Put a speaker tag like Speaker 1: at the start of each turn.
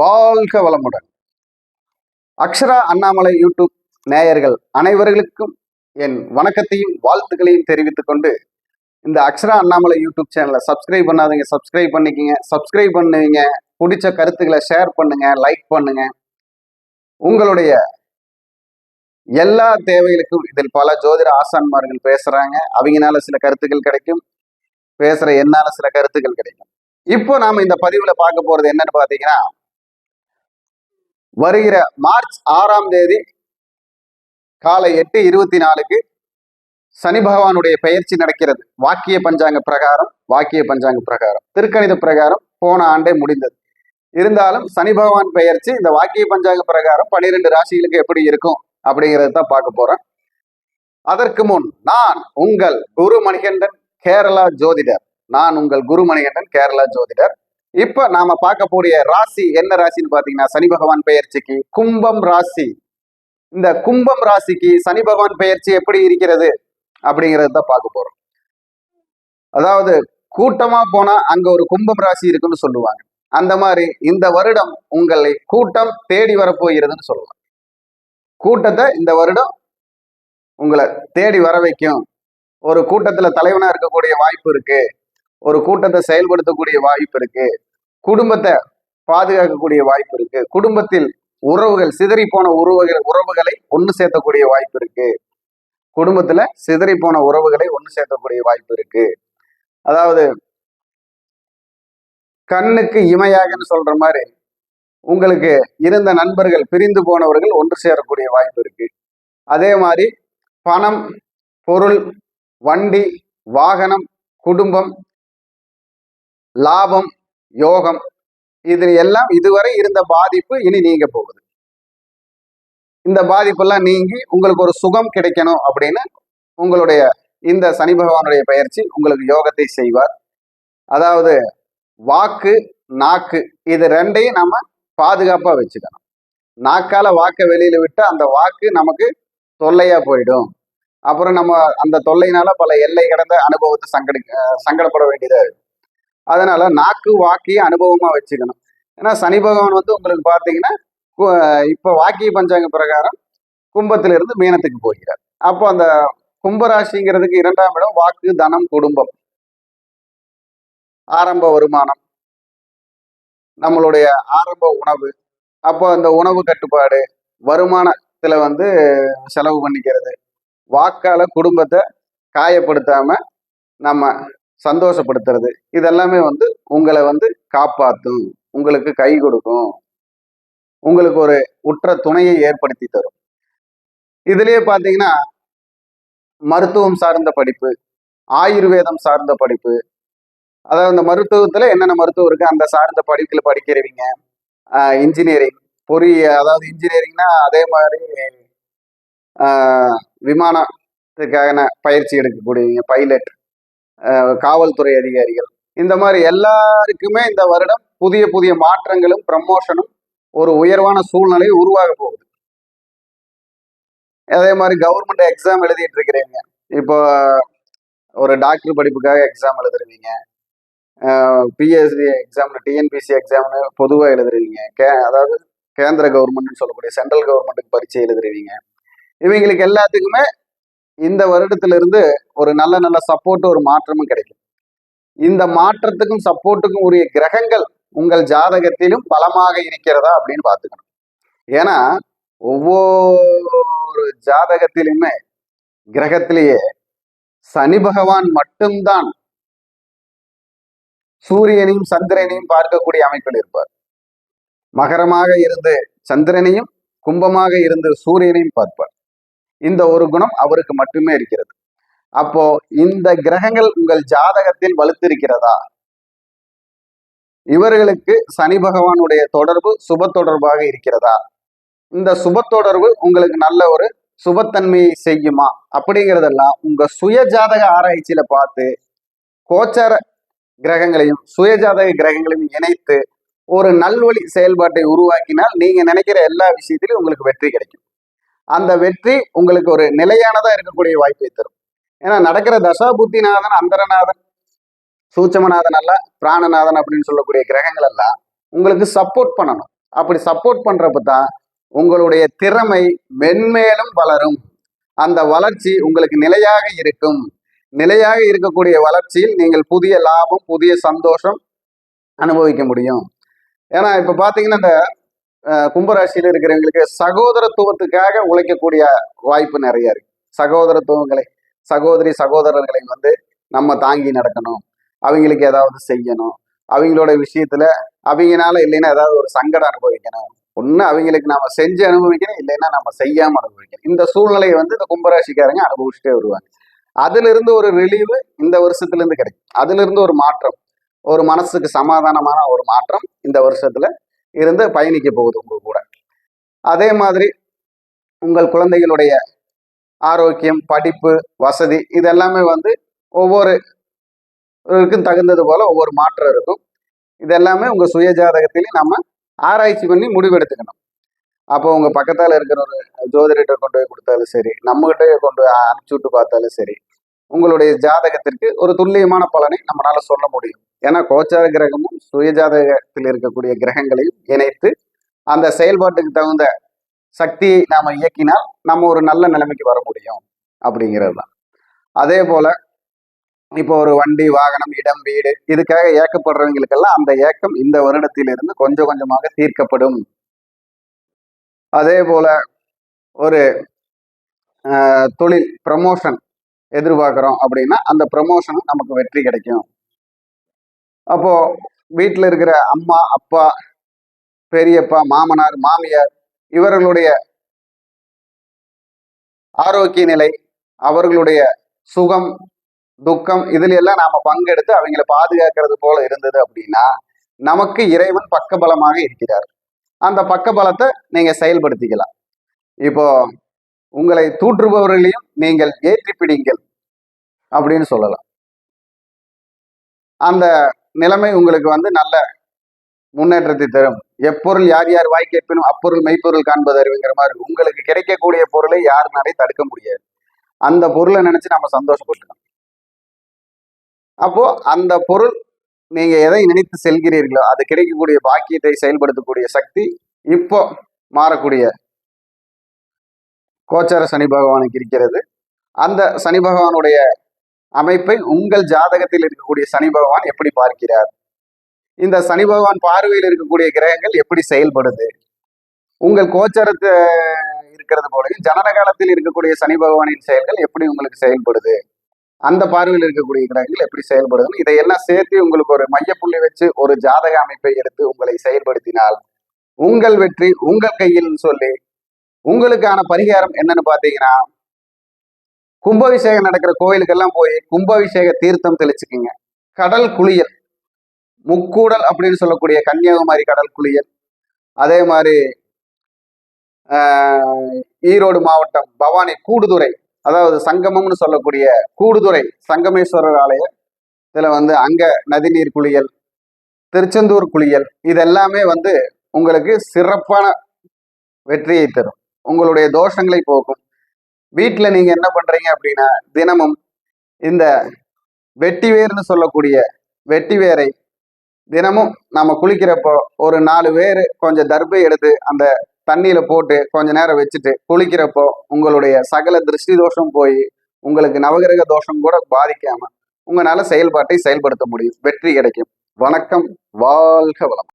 Speaker 1: வாழ்க வளமுடன். அக்ஷரா அண்ணாமலை யூடியூப் நேயர்கள் அனைவர்களுக்கும் என் வணக்கத்தையும் வாழ்த்துக்களையும் தெரிவித்துக் கொண்டு இந்த அக்ஷரா அண்ணாமலை யூடியூப் சேனலை சப்ஸ்கிரைப் பண்ணாதீங்க சப்ஸ்கிரைப் பண்ணிக்கங்க. சப்ஸ்கிரைப் பண்ணுவீங்க பிடிச்ச கருத்துக்களை ஷேர் பண்ணுங்க லைக் பண்ணுங்க. உங்களுடைய எல்லா தேவைகளுக்கும் இதில் பல ஜோதிட ஆசான்மார்கள் பேசுறாங்க. அவங்கனால சில கருத்துக்கள் கிடைக்கும். பேசுற என்னால சில கருத்துக்கள் கிடைக்கும். இப்போ நாம இந்த பதிவுல பார்க்க போறது என்னன்னு பாத்தீங்கன்னா வருகிற மார்ச் ஆறாம் தேதி காலை எட்டு இருபத்தி நாலுக்கு சனி பகவானுடைய பயிற்சி நடக்கிறது. வாக்கிய பஞ்சாங்க பிரகாரம் வாக்கிய பஞ்சாங்க பிரகாரம். திருக்கணித பிரகாரம் போன ஆண்டே முடிந்தது. இருந்தாலும் சனி பகவான் பெயர்ச்சி இந்த வாக்கிய பஞ்சாங்க பிரகாரம் பனிரெண்டு ராசிகளுக்கு எப்படி இருக்கும் அப்படிங்கிறத தான் பார்க்க போறேன் அதற்கு முன் நான் உங்கள் குரு மணிகண்டன் கேரளா ஜோதிடர். நான் உங்கள் குரு மணிகண்டன் கேரளா ஜோதிடர். இப்ப நாம பார்க்கக்கூடிய ராசி என்ன ராசின்னு பாத்தீங்கன்னா சனி பகவான் பெயர்ச்சிக்கு கும்பம் ராசி. இந்த கும்பம் ராசிக்கு சனி பகவான் பெயர்ச்சி எப்படி இருக்கிறது அப்படிங்கறத தான் பார்க்க போறோம். அதாவது கூட்டமா போனா அங்க ஒரு கும்பம் ராசி இருக்குன்னு சொல்லுவாங்க. அந்த மாதிரி இந்த வருடம் உங்களை கூட்டம் தேடி வரப்போகிறதுன்னு சொல்லலாம் கூட்டத்தை இந்த வருடம் உங்களை தேடி வர வைக்கும். ஒரு கூட்டத்துல தலைவனா இருக்கக்கூடிய வாய்ப்பு இருக்கு. ஒரு கூட்டத்தை செயல்படுத்தக்கூடிய வாய்ப்பு இருக்கு. குடும்பத்தை பாதுகாக்கக்கூடிய வாய்ப்பு இருக்கு. குடும்பத்தில் உறவுகள் சிதறி போன உறவுகள் உறவுகளை ஒன்று சேர்த்தக்கூடிய வாய்ப்பு இருக்கு. குடும்பத்துல சிதறி போன உறவுகளை ஒன்று சேர்க்கக்கூடிய வாய்ப்பு இருக்கு. அதாவது கண்ணுக்கு இமையாகன்னு சொல்ற மாதிரி உங்களுக்கு இருந்த நண்பர்கள் பிரிந்து போனவர்கள் ஒன்று சேரக்கூடிய வாய்ப்பு இருக்கு. அதே மாதிரி பணம் பொருள் வண்டி வாகனம் குடும்பம் லாபம் யோகம் இது எல்லாம் இதுவரை இருந்த பாதிப்பு இனி நீங்க போகுது. இந்த பாதிப்பெல்லாம் நீங்கி உங்களுக்கு ஒரு சுகம் கிடைக்கணும் அப்படின்னு உங்களுடைய இந்த சனி பகவானுடைய பயிற்சி உங்களுக்கு யோகத்தை செய்வார். அதாவது வாக்கு நாக்கு இது ரெண்டையும் நம்ம பாதுகாப்பா வச்சுக்கணும். நாக்கால வாக்கை வெளியில விட்டு அந்த வாக்கு நமக்கு தொல்லையா போயிடும். அப்புறம் நம்ம அந்த தொல்லையினால பல எல்லை கடந்த அனுபவத்தை சங்கடி சங்கடப்பட வேண்டியதா இருக்கும். அதனால நாக்கு வாக்கிய அனுபவமா வச்சுக்கணும். ஏன்னா சனி பகவான் வந்து உங்களுக்கு பார்த்தீங்கன்னா கு- இப்ப வாக்கிய பஞ்சாங்க பிரகாரம் கும்பத்திலிருந்து மீனத்துக்கு போகிறார். அப்போ அந்த கும்பராசிங்கிறதுக்கு இரண்டாம் இடம் வாக்கு தனம் குடும்பம். ஆரம்ப வருமானம். நம்மளுடைய ஆரம்ப உணவு. அப்போ அந்த உணவு கட்டுப்பாடு வருமானத்துல வந்து செலவு பண்ணிக்கிறது. வாக்கால குடும்பத்தை காயப்படுத்தாம நம்ம சந்தோஷப்படுத்துறது. இதெல்லாமே வந்து உங்களை வந்து காப்பாற்றும் உங்களுக்கு கை கொடுக்கும். உங்களுக்கு ஒரு உற்ற துணையை ஏற்படுத்தி தரும். இதுலயே பார்த்தீங்கன்னா மருத்துவம் சார்ந்த படிப்பு ஆயுர்வேதம் சார்ந்த படிப்பு. அதாவது இந்த மருத்துவத்தில் என்னென்ன மருத்துவம் இருக்கு? அந்த சார்ந்த படிப்பில் படிக்கிறவங்க இன்ஜினியரிங் பொறிய அதாவது இன்ஜினியரிங்னா அதே மாதிரி விமானத்துக்கான பயிற்சி எடுக்கக்கூடியவங்க பைலட் காவல்துறை அதிகாரிகள். இந்த மாதிரி எல்லாருக்குமே இந்த வருடம் புதிய புதிய மாற்றங்களும் ப்ரமோஷனும் ஒரு உயர்வான சூழ்நிலை உருவாக போகுது. அதே மாதிரி கவர்மெண்ட் எக்ஸாம் எழுதிட்டு இருக்கிறீங்க. இப்போ ஒரு டாக்டர் படிப்புக்காக எக்ஸாம் எழுதுறீங்க. பிஎஸ்சி எக்ஸாம்னு டிஎன்பிசி எக்ஸாம்னு பொதுவாக எழுதுறீங்க. கே அதாவது கேந்திர கவர்மெண்ட்னு சொல்லக்கூடிய சென்ட்ரல் கவர்மெண்ட்டுக்கு பரீட்சை எழுதுறீங்க. இவங்களுக்கு எல்லாத்துக்குமே இந்த வருடத்திலிருந்து ஒரு நல்ல நல்ல சப்போர்ட் ஒரு மாற்றமும் கிடைக்கும். இந்த மாற்றத்துக்கும் சப்போர்ட்டுக்கும் உரிய கிரகங்கள் உங்கள் ஜாதகத்திலும் பலமாக இருக்கிறதா அப்படின்னு பார்த்துக்கணும். ஏன்னா ஒவ்வொரு ஜாதகத்திலுமே கிரகத்திலேயே சனி பகவான் மட்டும்தான் சூரியனையும் சந்திரனையும் பார்க்கக்கூடிய அமைப்பில் இருப்பார். மகரமாக இருந்து சந்திரனையும் கும்பமாக இருந்து சூரியனையும் பார்ப்பார். இந்த ஒரு குணம் அவருக்கு மட்டுமே இருக்கிறது. அப்போ இந்த கிரகங்கள் உங்கள் ஜாதகத்தில் வலுத்திருக்கிறதா? இவர்களுக்கு சனி பகவானுடைய தொடர்பு சுப தொடர்பாக இருக்கிறதா? இந்த சுப தொடர்பு உங்களுக்கு நல்ல ஒரு சுபத்தன்மையை செய்யுமா? அப்படிங்கிறதெல்லாம் உங்க சுய ஜாதக ஆராய்ச்சியில பார்த்து கோச்சார கிரகங்களையும் சுயஜாதக கிரகங்களையும் இணைத்து ஒரு நல்வழி செயல்பாட்டை உருவாக்கினால் நீங்க நினைக்கிற எல்லா விஷயத்திலும் உங்களுக்கு வெற்றி கிடைக்கும். அந்த வெற்றி உங்களுக்கு ஒரு நிலையானதாக இருக்கக்கூடிய வாய்ப்பை தரும். ஏன்னா நடக்கிற தசா புத்திநாதன் அந்தரநாதன் சூட்சமநாதன் அல்ல பிராணநாதன் அப்படின்னு சொல்லக்கூடிய கிரகங்கள் எல்லாம் உங்களுக்கு சப்போர்ட் பண்ணணும். அப்படி சப்போர்ட் பண்ணுறப்ப தான் உங்களுடைய திறமை மென்மேலும் வளரும். அந்த வளர்ச்சி உங்களுக்கு நிலையாக இருக்கும். நிலையாக இருக்கக்கூடிய வளர்ச்சியில் நீங்கள் புதிய லாபம் புதிய சந்தோஷம் அனுபவிக்க முடியும். ஏன்னா இப்போ பார்த்தீங்கன்னா இந்த கும்பராசியில் இருக்கிறவங்களுக்கு சகோதரத்துவத்துக்காக உழைக்கக்கூடிய வாய்ப்பு நிறைய இருக்கு. சகோதரத்துவங்களை சகோதரி சகோதரர்களை வந்து நம்ம தாங்கி நடக்கணும். அவங்களுக்கு ஏதாவது செய்யணும். அவங்களோட விஷயத்துல அவங்கனால இல்லைன்னா ஏதாவது ஒரு சங்கடம் அனுபவிக்கணும். ஒன்று அவங்களுக்கு நாம செஞ்சு அனுபவிக்கணும். இல்லைன்னா நம்ம செய்யாம அனுபவிக்கணும். இந்த சூழ்நிலையை வந்து இந்த கும்பராசிக்காரங்க அனுபவிச்சுட்டே வருவாங்க. அதுல இருந்து ஒரு ரிலீவு இந்த வருஷத்துல இருந்து கிடைக்கும். அதுல இருந்து ஒரு மாற்றம். ஒரு மனசுக்கு சமாதானமான ஒரு மாற்றம் இந்த வருஷத்துல இருந்து பயணிக்க போகுது உங்க கூட. அதே மாதிரி உங்கள் குழந்தைகளுடைய ஆரோக்கியம் படிப்பு வசதி இது எல்லாமே வந்து ஒவ்வொரு இருக்கும் தகுந்தது போல ஒவ்வொரு மாற்றம் இருக்கும். இது எல்லாமே உங்க சுய ஜாதகத்திலையும் நம்ம ஆராய்ச்சி பண்ணி முடிவெடுத்துக்கணும் அப்போ உங்க பக்கத்தால் இருக்கிற ஒரு ஜோதிடர்கிட்ட கொண்டு போய் கொடுத்தாலும் சரி நம்மகிட்ட கொண்டு போய் அனுப்பிச்சு விட்டு பார்த்தாலும் சரி உங்களுடைய ஜாதகத்திற்கு ஒரு துல்லியமான பலனை நம்மளால சொல்ல முடியும். ஏன்னா கோச்சார கிரகமும் சுயஜாதகத்தில் இருக்கக்கூடிய கிரகங்களையும் இணைத்து அந்த செயல்பாட்டுக்கு தகுந்த சக்தியை நாம் இயக்கினால் நம்ம ஒரு நல்ல நிலைமைக்கு வர முடியும் அப்படிங்கிறது தான் அதே போல இப்போ ஒரு வண்டி வாகனம் இடம் வீடு இதுக்காக ஏக்கப்படுறவங்களுக்கெல்லாம் அந்த ஏக்கம் இந்த வருடத்திலிருந்து கொஞ்சம் கொஞ்சமாக தீர்க்கப்படும். அதே போல ஒரு தொழில் ப்ரமோஷன் எதிர்பார்க்குறோம் அப்படின்னா அந்த ப்ரமோஷனும் நமக்கு வெற்றி கிடைக்கும். அப்போ வீட்டில் இருக்கிற அம்மா அப்பா பெரியப்பா மாமனார் மாமியார் இவர்களுடைய ஆரோக்கிய நிலை அவர்களுடைய சுகம் துக்கம் இதுல எல்லாம் நாம பங்கெடுத்து அவங்களை பாதுகாக்கிறது போல இருந்தது அப்படின்னா நமக்கு இறைவன் பக்கபலமாக இருக்கிறார். அந்த பக்கபலத்தை நீங்க செயல்படுத்திக்கலாம். இப்போ உங்களை தூற்றுபவர்களையும் நீங்கள் ஏற்றி பிடிங்கள் அப்படின்னு சொல்லலாம். அந்த நிலைமை உங்களுக்கு வந்து நல்ல முன்னேற்றத்தை தரும். எப்பொருள் யார் யார் வாய் கேட்பினும் அப்பொருள் மெய்ப்பொருள் காண்பது அறிவுங்கிற மாதிரி உங்களுக்கு கிடைக்கக்கூடிய பொருளை யாருனாலையும் தடுக்க முடியாது. அந்த பொருளை நினைச்சு நம்ம சந்தோஷப்பட்டுக்கணும். அப்போ அந்த பொருள் நீங்க எதை நினைத்து செல்கிறீர்களோ அது கிடைக்கக்கூடிய பாக்கியத்தை செயல்படுத்தக்கூடிய சக்தி இப்போ மாறக்கூடிய கோச்சார சனி பகவானுக்கு இருக்கிறது. அந்த சனி பகவானுடைய அமைப்பை உங்கள் ஜாதகத்தில் இருக்கக்கூடிய சனி பகவான் எப்படி பார்க்கிறார்? இந்த சனி பகவான் பார்வையில் இருக்கக்கூடிய கிரகங்கள் எப்படி செயல்படுது? உங்கள் கோச்சரத்தை இருக்கிறது போலயும் ஜனன காலத்தில் இருக்கக்கூடிய சனி பகவானின் செயல்கள் எப்படி உங்களுக்கு செயல்படுது? அந்த பார்வையில் இருக்கக்கூடிய கிரகங்கள் எப்படி செயல்படுதுன்னு இதையெல்லாம் சேர்த்து உங்களுக்கு ஒரு மையப்புள்ளி வச்சு ஒரு ஜாதக அமைப்பை எடுத்து உங்களை செயல்படுத்தினால் உங்கள் வெற்றி உங்கள் கையில் சொல்லி உங்களுக்கான பரிகாரம் என்னன்னு பார்த்தீங்கன்னா கும்பாபிஷேகம் நடக்கிற கோயிலுக்கெல்லாம் போய் கும்பாபிஷேக தீர்த்தம் தெளிச்சுக்குங்க. கடல் குளியல். முக்கூடல் அப்படின்னு சொல்லக்கூடிய கன்னியாகுமரி கடல் குளியல். அதே மாதிரி ஆஹ், ஈரோடு மாவட்டம் பவானி கூடுதுறை. அதாவது சங்கமம்னு சொல்லக்கூடிய கூடுதுறை சங்கமேஸ்வரர் ஆலயம். இதில் வந்து அங்க நதிநீர் குளியல் திருச்செந்தூர் குளியல். இதெல்லாமே வந்து உங்களுக்கு சிறப்பான வெற்றியை தரும். உங்களுடைய தோஷங்களை போக்கும். வீட்டில் நீங்க என்ன பண்றீங்க அப்படின்னா தினமும் இந்த வெட்டிவேர்னு சொல்லக்கூடிய வெட்டிவேரை தினமும் நம்ம குளிக்கிறப்போ ஒரு நாலு வேர் கொஞ்சம் தர்பை எடுத்து அந்த தண்ணியில போட்டு கொஞ்ச நேரம் வச்சுட்டு குளிக்கிறப்போ உங்களுடைய சகல திருஷ்டி தோஷம் போய் உங்களுக்கு நவகிரக தோஷம் கூட பாதிக்காம உங்களால செயல்பாட்டை செயல்படுத்த முடியும். வெற்றி கிடைக்கும். வணக்கம். வாழ்க வளம்